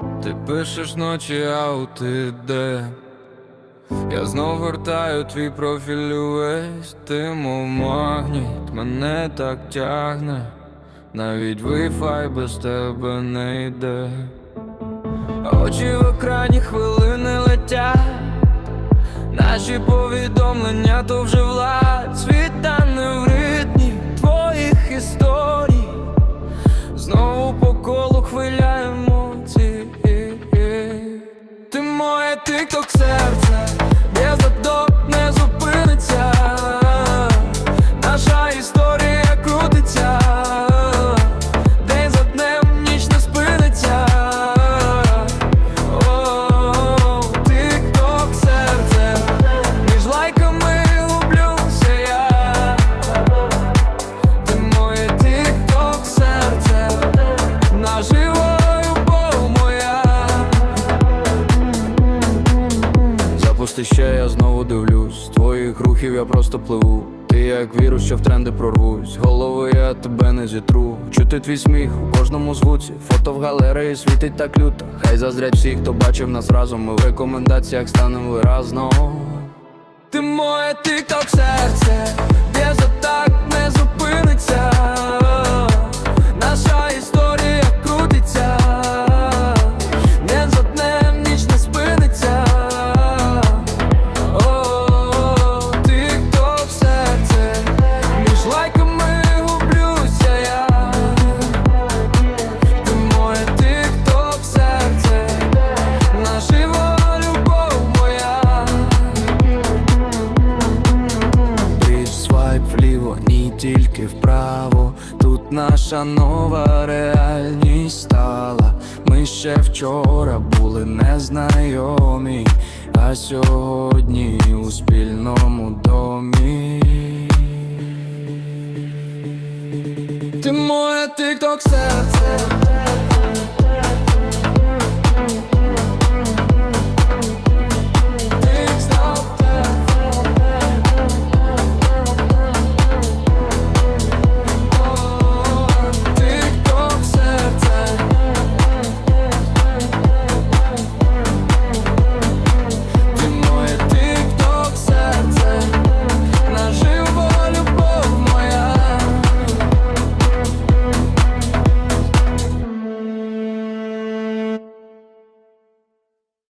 Ти пишеш ночі, а у ти де? Я знов гортаю твій профіль увесь. Ти мов магніт, мене так тягне, навіть Wi-Fi без тебе не йде. Очі в екрані хвилини летять, наші повідомлення то вже влад. Світане в ритмі Запусти ще, я знову дивлюсь. З твоїх рухів я просто пливу. Ти як вірус, що в тренди прорвусь. Голови я тебе не зітру. Чути твій сміх у кожному звуці. Фото в галереї світить так люто. Хай заздрять всі, хто бачив нас разом. Ми в рекомендаціях станемо виразно. Ти моє тикток серце, тільки вправо. Тут наша нова реальність стала. Ми ще вчора були незнайомі, а сьогодні у спільному домі. Ти моє тикток серце,